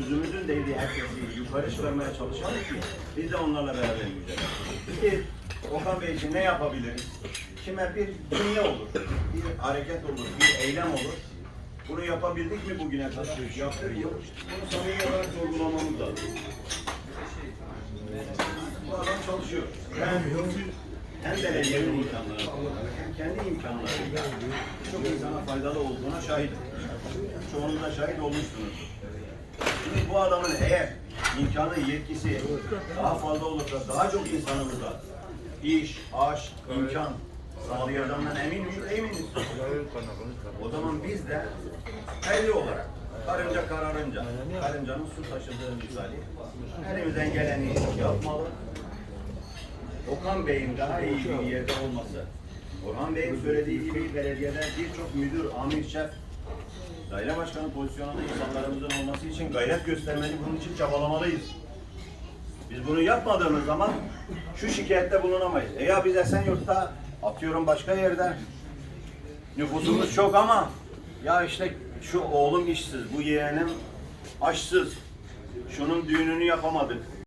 Gözümüzün değdiği herkesi yukarı çıkarmaya çalışalım ki biz de onlarla beraber mücadele Peki Okan Bey için ne yapabiliriz? Kime bir cümle olur, bir hareket olur, bir eylem olur. Bunu yapabildik mi bugüne kadar? Yaptık yok. Bunu samimi olarak sorgulamamız lazım. Bu adam çalışıyor. Ben hem belediyenin imkanları hem kendi imkanlarıyla çok insana faydalı olduğuna şahidim. Çoğunuz da şahit olmuşsunuz. Bu adamın eğer imkanı, yetkisi daha fazla olursa daha çok insanımıza iş, aş, imkan sağlayacağından emin miyiz? Eminiz. O zaman biz de belli olarak karınca kararınca, karıncanın su taşıdığı misali elimizden geleni yapmalı. Okan Bey'in daha iyi bir yerde olması, Orhan Bey'in söylediği gibi belediyede birçok müdür, amir, şef, daire başkanı pozisyonunda insanlarımızın olması için gayret göstermeli, bunun için çabalamalıyız. Biz bunu yapmadığımız zaman şu şikayette bulunamayız. E ya biz Esenyurt'ta atıyorum başka yerde nüfusumuz çok ama ya işte şu oğlum işsiz, bu yeğenim aşsız, şunun düğününü yapamadık.